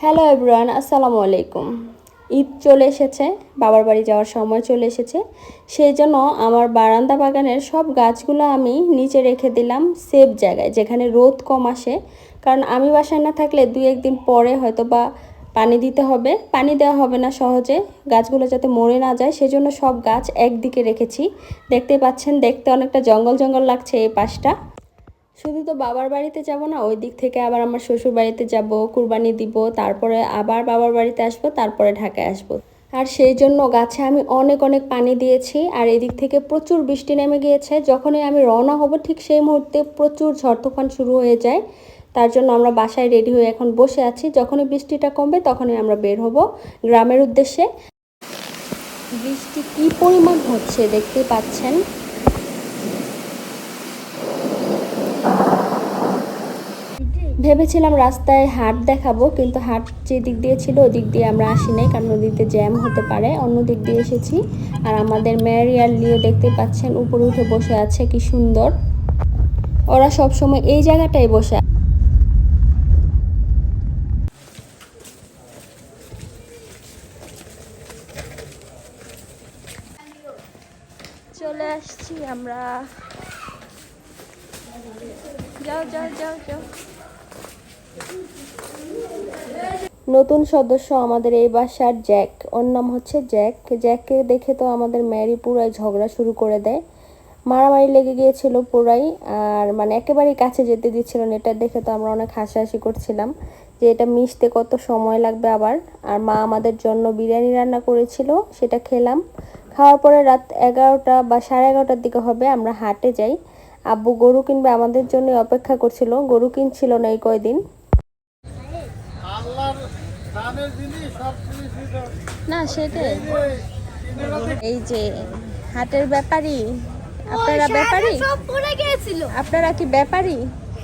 Hello everyone আসসালামু আলাইকুম। ঈদ চলে এসেছে, বাবার বাড়ি যাওয়ার সময় চলে এসেছে। সেই জন্য আমার বারান্দা বাগানের সব গাছগুলো আমি নিচে রেখে দিলাম সেফ জায়গায়, যেখানে রোদ কম আসে। কারণ আমি বাসায় না থাকলে দুই একদিন পরে হয়তো বা পানি দিতে হবে। পানি দেওয়া হবে না সহজে, গাছগুলো যাতে মরে না যায়। সেজন্য সব গাছ একদিকে রেখেছি। দেখতে পাচ্ছেন, দেখতে অনেকটা জঙ্গল জঙ্গল লাগছে এই পাশটা। শুধু তো বাবার বাড়িতে যাব না, ওই দিক থেকে আবার আমার শ্বশুর বাড়িতে যাব, কুরবানি দিব, তারপরে আবার বাবার বাড়িতে আসব, তারপরে ঢাকায় আসব। আর সেই জন্য গাছে আমি অনেক অনেক পানি দিয়েছি, আর এদিক থেকে প্রচুর বৃষ্টি নেমে গিয়েছে। যখনই আমি রওনা হব, ঠিক সেই মুহূর্তে প্রচুর ঝড় তুফান শুরু হয়ে যায়। তার জন্য আমরা বাসায় রেডি হয়ে এখন বসে আছি। যখনই বৃষ্টিটা কমবে, তখনই আমরা বের হব গ্রামের উদ্দেশ্যে। বৃষ্টি কি পরিমাণ হচ্ছে দেখতে পাচ্ছেন? ভেবেছিলাম রাস্তায় হাট দেখাবো, কিন্তু হাট যে দিক দিয়ে ছিল ওই দিক দিয়ে আমরা আসি নাই, কারণ ওদিকে জ্যাম হতে পারে। অন্য দিক দিয়ে এসেছি, আর আমাদের ম্যারি আর লিও দেখতে পাচ্ছেন উপরে উঠে বসে আছে, কি সুন্দর। ওরা সব সময় এই জায়গাটায় বসে চলে আসছি আমরা। যাও যাও যাও যাও। নতুন সদস্য আমাদের এই বাসার জ্যাক। ওর নাম হচ্ছে জ্যাক। জ্যাককে দেখে তো আমাদের ম্যারি পুরাই ঝগড়া শুরু করে দেয়। মারামারি লেগে গিয়েছিল পুরাই, আর মানে একেবারেই কাছে যেতে দিচ্ছিল না। এটা দেখে তো আমরা অনেক হাসাহাসি করছিলাম যে এটা মিশতে কত সময় লাগবে আবার। আর মা আমাদের জন্য বিরিয়ানি রান্না করেছিল, সেটা খেলাম। খাওয়ার পরে রাত এগারোটা বা সাড়ে এগারোটার দিকে হবে, আমরা হাটে যাই। আব্বু গরু কিনবে আমাদের জন্য অপেক্ষা করছিল। গরু কিনছিল না এই কয়দিন আল্লাহর দানের জিনিস সব জিনিসই তো না সেটাই। এই যে হাটের ব্যাপারী আপনারা ব্যাপারী? সব পড়ে গিয়েছিল। আপনারা কি ব্যাপারী?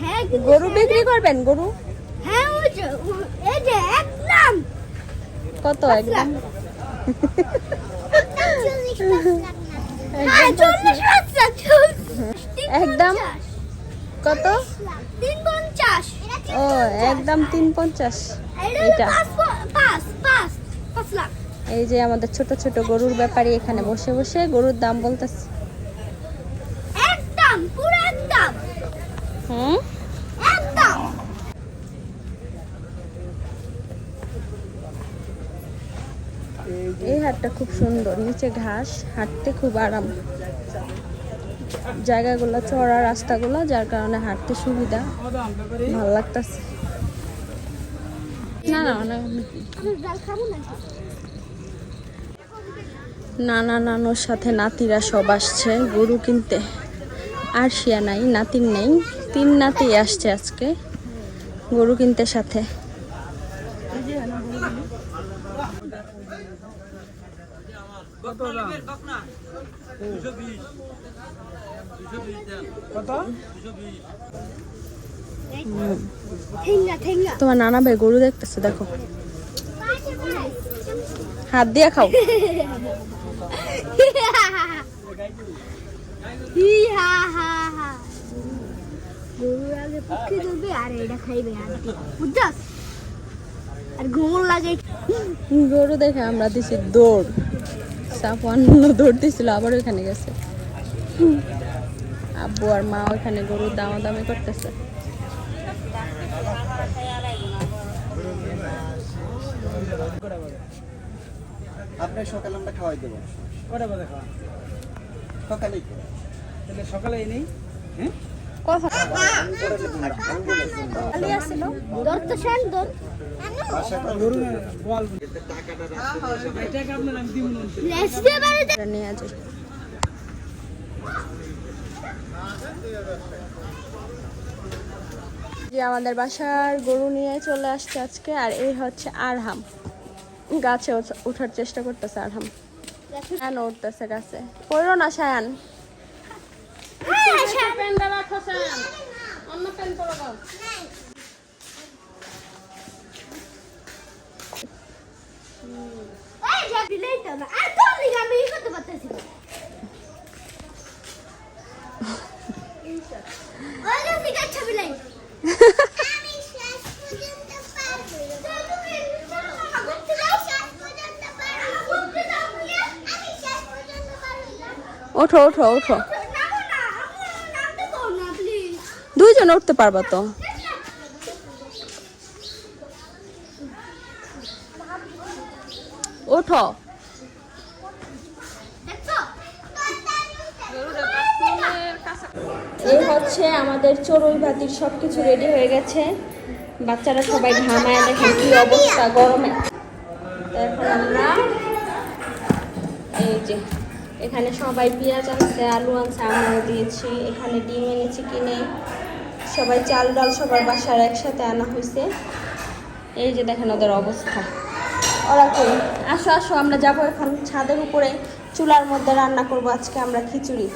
হ্যাঁ গরু বিক্রি করবেন গরু? হ্যাঁ একদম। কত একদম? হ্যাঁ পাঁচটা একদম? কত? তিন পঞ্চাশ। ও একদম তিন পঞ্চাশ। এটা এই যে আমাদের ছোট ছোট গরুর ব্যাপারী এখানে বসে বসে গরুর দাম বলতেছে। একদম পুরো একদম। হুম? একদম। এই হাটটা খুব সুন্দর নিচে ঘাস হাঁটতে খুব আরাম। জায়গাগুলো চড়া রাস্তাগুলো যার কারণে হাঁটতে সুবিধা। ভালো লাগতেছে। না নানা নানোর সাথে নাতিরা সব আসছে গরু কিনতে। আর শিয়া নাই নাতির নেই। তিন নাতি আসছে আজকে গরু কিনতে সাথে। কত তোমার নানা ভাই গরু দেখতেছে দেখো। হাত দিয়ে খাও। হি হা হা হা গরুর আগে পক্ষে ধরবে আর এটা খাইবে আর আর ঘুমন লাগে। গরু দেখে আমরা দিছি দৌড়। সাফওয়ান দৌড় দিছিল আবার ওইখানে গেছে। আব্বু আর মা ওইখানে গরুর দামাদামি করতেছে। আপনার সকালে আমরা খাওয়াই দেবো। কটা বাজে খাওয়া? সকালেই। তাহলে সকালে নেই? এটা নিয়ে যাই যে আমাদের বাসার গরু নিয়ে চলে আসছে আজকে আর এই হচ্ছে আরহাম গাছে ওঠার চেষ্টা করতেছে আরহাম সায়ান উঠতেছে গাছে পড়ো না সায়ান এই যা দিলেই তো না আর কোন দিকে আমি ই করতে পারতেছি না ওই যে সিগারেট ছবি লাই আমি শেষ পর্যন্ত পারব ওঠো ওঠো ওঠো। দুইজন উঠতে পারবা তো। ওঠো। এই হচ্ছে আমাদের চড়ুই ভাতির সব কিছু রেডি হয়ে গেছে। বাচ্চারা সবাই ঘামায়, দেখেন কি অবস্থা গরমে। তো এখন আমরা এই যে এখানে সবাই পেঁয়াজ আনছে আলু আনছে আমরাও দিয়েছি। এখানে ডিম এনেছি কিনে। সবাই চাল ডাল সবার বাসার একসাথে আনা হয়েছে এই যে দেখেন ওদের অবস্থা। ওরা কই? আসো আসো, আমরা যাব এখন ছাদের উপরে। চুলার মধ্যে রান্না করব আজকে আমরা খিচুড়ি।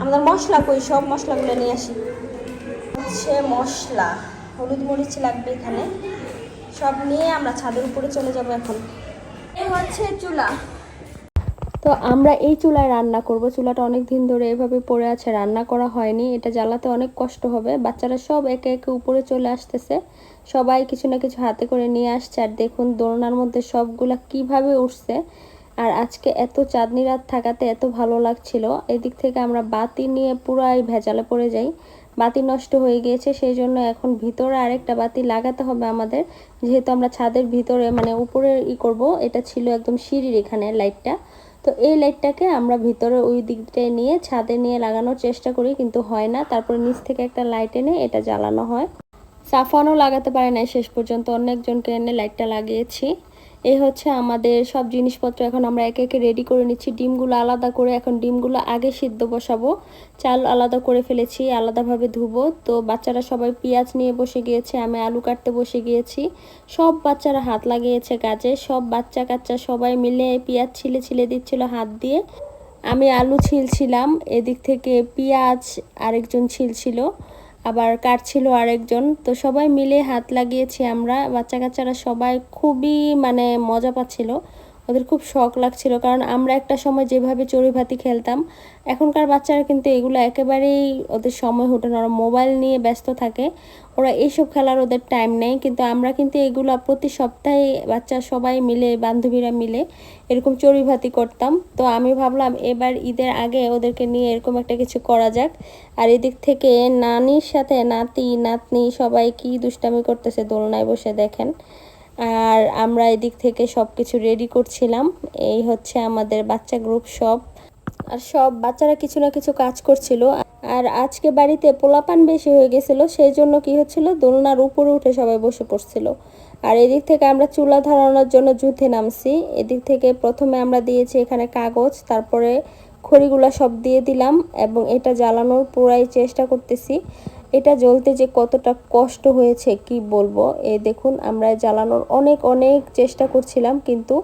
আমাদের মশলা কই? সব মশলাগুলো নিয়ে আসি। হচ্ছে মশলা। হলুদ মরিচ লাগবে এখানে। সব নিয়ে আমরা ছাদের উপরে চলে যাব এখন। এ হচ্ছে চুলা। তো আমরা এই চুলায় রান্না করব। চুলাটা অনেক দিন ধরে এভাবে পড়ে আছে, রান্না করা হয়নি। এটা জ্বালাতে অনেক কষ্ট হবে। বাচ্চারা সব একে একে উপরে চলে আসতেছে। সবাই কিছু না কিছু হাতে করে নিয়ে আসছে। আর দেখুন, দোলনার মধ্যে সবগুলা কীভাবে উঠছে। আর আজকে এত চাঁদনি রাত থাকাতে এত ভালো লাগছিল। এদিক থেকে আমরা বাতি নিয়ে পুরাই ভেজালে পড়ে যাই। বাতি নষ্ট হয়ে গিয়েছে সেই জন্য এখন ভিতরে আরেকটা বাতি লাগাতে হবে আমাদের। যেহেতু আমরা ছাদের ভিতরে মানে উপরে ই করব, এটা ছিল একদম সিঁড়ির এখানে লাইটটা। তো এই লাইটটাকে আমরা ভিতরে ওই দিকটায় নিয়ে ছাদে নিয়ে লাগানোর চেষ্টা করি, কিন্তু হয় না। তারপরে নিচ থেকে একটা লাইট এনে এটা জ্বালানো হয়। সাফানও লাগাতে পারে না শেষ পর্যন্ত। অনেকজনকে এনে লাইটটা লাগিয়েছি। এই হচ্ছে আমাদের সব জিনিসপত্র এখন আমরা একে একে রেডি করে নিচ্ছি। ডিমগুলো আলাদা করে এখন ডিমগুলো আগে সিদ্ধ বসাবো। চাল আলাদা করে ফেলেছি, আলাদাভাবে ধুবো। তো বাচ্চারা সবাই পেঁয়াজ নিয়ে বসে গিয়েছে, আমি আলু কাটতে বসে গিয়েছি। সব বাচ্চারা হাত লাগিয়েছে কাজে, সব বাচ্চা কাচ্চা সবাই মিলে পেঁয়াজ ছিলে ছিলে দিচ্ছিল হাত দিয়ে। আমি আলু ছিলছিলাম, এদিক থেকে পেঁয়াজ আরেকজন ছিলছিল। আবার কাটছিল আরেকজন। তো সবাই মিলে হাত লাগিয়েছি আমরা। বাচ্চা কাচ্চারা সবাই খুবই মানে মজা পাচ্ছিল। ওদের খুব শখ লাগছিল কারণ আমরা একটা সময় যেভাবে চড়ুইভাতি খেলতাম, এখনকার বাচ্চারা কিন্তু এগুলো একেবারেই ওদের সময় হটে না ওরা মোবাইল নিয়ে ব্যস্ত থাকে। ওরা এইসব খেলার ওদের টাইম নেই, কিন্তু আমরা কিন্তু এগুলো প্রতি সপ্তাহে বাচ্চা সবাই মিলে, বান্ধবীরা মিলে এরকম চড়ুই ভাতি করতাম। তো আমি ভাবলাম এবার ঈদের আগে ওদেরকে নিয়ে এরকম একটা কিছু করা যাক। আর এদিক থেকে নানির সাথে নাতি, নাতনি সবাই কি দুষ্টামি করতেছে দোলনায় বসে দেখেন। আর আমরা এদিক থেকে সব কিছু রেডি করছিলাম। এই হচ্ছে আমাদের বাচ্চা গ্রুপ সব। আর সব বাচ্চারা কিছু না কিছু কাজ করছিল। আর আজকে বাড়িতে পোলাপান বেশি হয়ে গেছিল, সেই জন্য কি হচ্ছিল, দোলনার উপরে উঠে সবাই বসে পড়ছিল। আর এদিক থেকে আমরা চুলা ধরানোর জন্য যুদ্ধে নামছি। এদিক থেকে প্রথমে আমরা দিয়েছি এখানে কাগজ, তারপরে খড়িগুলো সব দিয়ে দিলাম এবং এটা জ্বালানোর পুরাই চেষ্টা করতেছি। এটা জ্বলতে যে কতটা কষ্ট হয়েছে, কি বলব? এই দেখুন, আমরা জ্বালানোর অনেক অনেক চেষ্টা করছিলাম, কিন্তু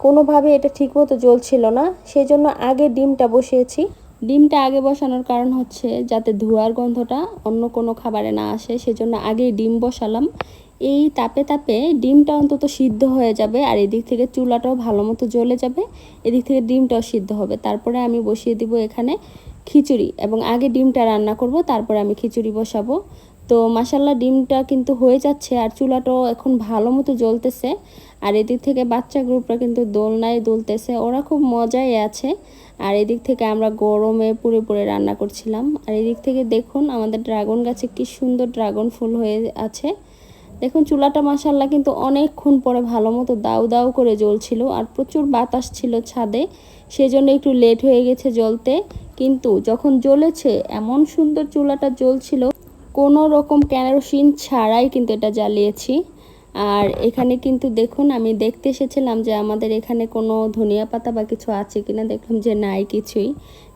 কোনোভাবে এটা ঠিকমতো জ্বলছিল না। সেই জন্য আগে ডিমটা বসিয়েছি। ডিমটা আগে বসানোর কারণ হচ্ছে যাতে ধোয়ার গন্ধটা অন্য কোনো খাবারে না আসে, সেজন্য আগে ডিম বসালাম। এই তাপে তাপে ডিমটা অন্তত সিদ্ধ হয়ে যাবে আর এদিক থেকে চুলাটাও ভালো মতো জ্বলে যাবে, এদিক থেকে ডিমটাও সিদ্ধ হবে। তারপরে আমি বসিয়ে দিব এখানে খিচুড়ি এবং আগে ডিমটা রান্না করব, তারপরে আমি খিচুড়ি বসাবো। তো মাসাল্লাহ ডিমটা কিন্তু হয়ে যাচ্ছে আর চুলাটাও এখন ভালো মতো জ্বলতেছে। আর এদিক থেকে বাচ্চা গ্রুপরা কিন্তু দোলনায় দুলতেছে, ওরা খুব মজায় আছে। আর এদিক থেকে আমরা গরমে পুড়ে পুরে রান্না করছিলাম। আর এদিক থেকে দেখুন আমাদের ড্রাগন গাছে কি সুন্দর ড্রাগন ফুল হয়ে আছে। দেখুন চুলাটা মাসাল্লাহ কিন্তু অনেকক্ষণ পরে ভালো মতো দাউ দাউ করে জ্বলছিল আর প্রচুর বাতাস ছিল ছাদে, সেজন্য একটু লেট হয়ে গেছে জ্বলতে। কিন্তু যখন জ্বলেছে, এমন সুন্দর চুলাটা জ্বলছিল, কোনো রকম কেরোসিন ছাড়াই কিন্তু এটা জ্বালিয়েছি। আর এখানে কিন্তু দেখুন, আমি দেখতে এসেছিলাম যে আমাদের এখানে কোনো ধনিয়া পাতা বা কিছু আছে কিনা। দেখলাম যে নাই কিছুই।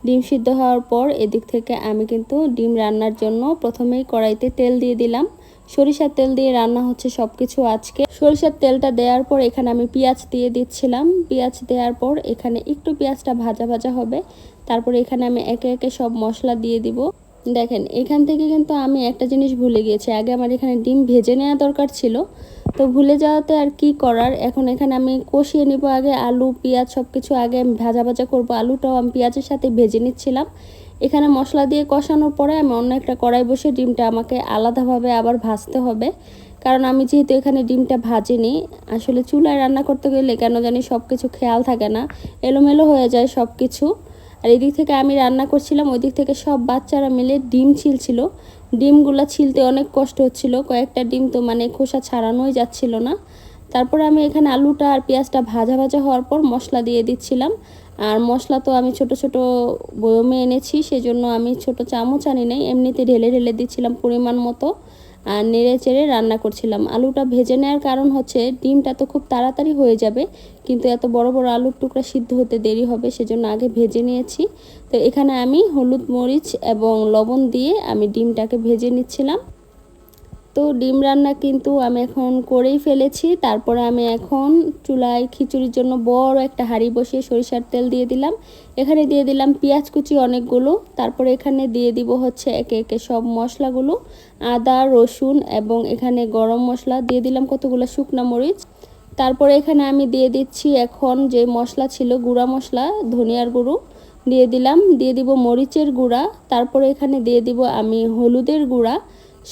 ডিম সিদ্ধ হওয়ার পর এদিক থেকে আমি কিন্তু ডিম রান্নার জন্য প্রথমেই কড়াইতে তেল দিয়ে দিলাম। সরিষার তেল দিয়ে রান্না হচ্ছে সব কিছু আজকে। সরিষার তেলটা দেওয়ার পর এখানে আমি পেঁয়াজ দিয়ে দিচ্ছিলাম। পেঁয়াজ দেওয়ার পর এখানে একটু পেঁয়াজটা ভাজা ভাজা হবে। তারপর এখানে আমি একে একে সব মশলা দিয়ে দিব। দেখেন, এখান থেকে কিন্তু আমি একটা জিনিস ভুলে গিয়েছি। আগে আমার এখানে ডিম ভেজে নেওয়া দরকার ছিল। তো ভুলে যাওয়াতে আর কি করার? এখন এখানে আমি কষিয়ে নিব আগে আলু, পেঁয়াজ সব কিছু আগে আমি ভাজা ভাজা করব। আলুটাও আমি পেঁয়াজের সাথে ভেজে নিচ্ছিলাম। এখানে মশলা দিয়ে কষানোর পরে আমি অন্য একটা কড়াই বসে ডিমটা আমাকে আলাদাভাবে আবার ভাজতে হবে। কারণ আমি যেহেতু এখানে ডিমটা ভাজিনি, আসলে চুলায় রান্না করতে গেলে কেন জানি সব কিছু খেয়াল থাকে না। এলোমেলো হয়ে যায় সব কিছু আর এদিক থেকে আমি রান্না করছিলাম ওই দিক থেকে সব বাচ্চারা মিলে ডিম ছিলছিল। ডিমগুলো ছিলতে অনেক কষ্ট হচ্ছিল, কয়েকটা ডিম তো মানে খোসা ছাড়ানোই যাচ্ছিল না। তারপরে আমি এখানে আলুটা আর পেঁয়াজটা ভাজা ভাজা হওয়ার পর মশলা দিয়ে দিচ্ছিলাম। আর মশলা তো আমি ছোট ছোট বয়মে এনেছি, সেজন্য আমি ছোট চামচ আনি নাই, এমনিতে ঢেলে ঢেলে দিচ্ছিলাম পরিমাণ মতো। আর নেড়ে চেড়ে রান্না করছিলাম। আলুটা ভেজে নেওয়ার কারণ হচ্ছে ডিমটা তো খুব তাড়াতাড়ি হয়ে যাবে, কিন্তু এত বড় বড় আলুর টুকরা সিদ্ধ হতে দেরি হবে সেজন্য আগে ভেজে নিয়েছি। তো এখানে আমি হলুদ মরিচ এবং লবণ দিয়ে আমি ডিমটাকে ভেজে নিচ্ছিলাম। তো ডিম রান্না কিন্তু আমি এখন করেই ফেলেছি। তারপরে আমি এখন চুলায় খিচুড়ির জন্য বড় একটা হাঁড়ি বসিয়ে সরিষার তেল দিয়ে দিলাম। এখানে দিয়ে দিলাম পেঁয়াজ কুচি অনেকগুলো। তারপরে এখানে দিয়ে দিব হচ্ছে একে একে সব মশলাগুলো। আদা, রসুন এবং এখানে গরম মশলা দিয়ে দিলাম কতগুলো? শুকনো মরিচ। তারপরে এখানে আমি দিয়ে দিচ্ছি এখন যে মশলা ছিল গুঁড়া মশলা, ধনিয়ার গুঁড়ো দিয়ে দিলাম। দিয়ে দিব মরিচের গুঁড়া। তারপরে এখানে দিয়ে দিব আমি হলুদের গুঁড়া।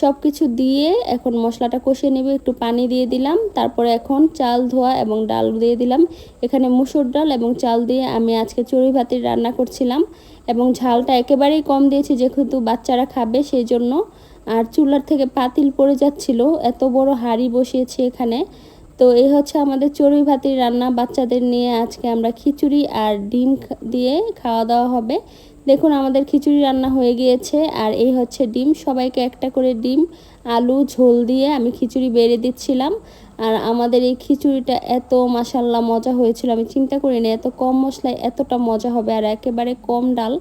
সব কিছু দিয়ে এখন মশলাটা কষিয়ে নেবে, একটু পানি দিয়ে দিলাম, তারপরে এখন চাল, ধোয়া এবং ডাল দিয়ে দিলাম। এখানে মুসুর ডাল এবং চাল দিয়ে আমি আজকে চড়ুই ভাতির রান্না করছিলাম এবং ঝালটা একেবারেই কম দিয়েছি, যেহেতু বাচ্চারা খাবে সেই জন্য আর চুলার থেকে পাতিল পড়ে যাচ্ছিল, এত বড় হাঁড়ি বসিয়েছি এখানে। তো এই হচ্ছে আমাদের চড়ুই ভাতির রান্না, বাচ্চাদের নিয়ে আজকে আমরা খিচুড়ি আর ডিম দিয়ে খাওয়া দাওয়া হবে। দেখুন, আমাদের খিচুড়ি রান্না হয়ে গিয়েছে, আর এই হচ্ছে ডিম। সবাইকে একটা করে ডিম, আলু, ঝোল দিয়ে আমি খিচুড়ি বেড়ে দিচ্ছিলাম। আর আমাদের এই খিচুড়িটা এত মাসাল্লাহ মজা হয়েছিল, আমি চিন্তা করিনি এত কম মশলায় এতটা মজা হবে। আর একেবারে কম ডাল,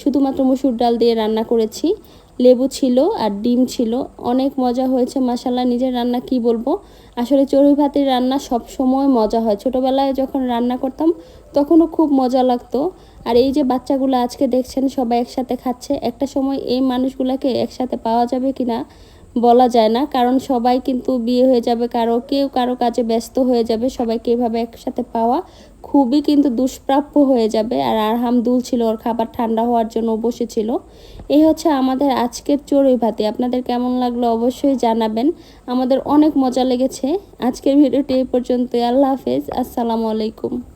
শুধুমাত্র মুসুর ডাল দিয়ে রান্না করেছি। লেবু ছিল আর ডিম ছিল, অনেক মজা হয়েছে মাসাল্লাহ নিজের রান্না কি বলব? আসলে চড়ুই ভাতের রান্না সব সময় মজা হয়। ছোটোবেলায় যখন রান্না করতাম, তখনও খুব মজা লাগতো। আর এই যে বাচ্চাগুলো আজকে দেখছেন, সবাই একসাথে খাচ্ছে। একটা সময় এই মানুষগুলোকে একসাথে পাওয়া যাবে কিনা বলা যায় না, কারণ সবাই কিন্তু বিয়ে হয়ে যাবে, কারও কেউ কারও কাজে ব্যস্ত হয়ে যাবে, সবাইকে এভাবে একসাথে পাওয়া খুবই কিন্তু দুষ্প্রাপ্য হয়ে যাবে। আর আরহাম দুল ছিল, ওর খাবার ঠান্ডা হওয়ার জন্য বসেছিল। এই হচ্ছে আমাদের আজকের চড়ুই ভাতি। আপনাদের কেমন লাগল অবশ্যই জানাবেন। আমাদের অনেক মজা লেগেছে। আজকের ভিডিওটি এই পর্যন্ত আল্লাহ হাফেজ। আসসালামু আলাইকুম।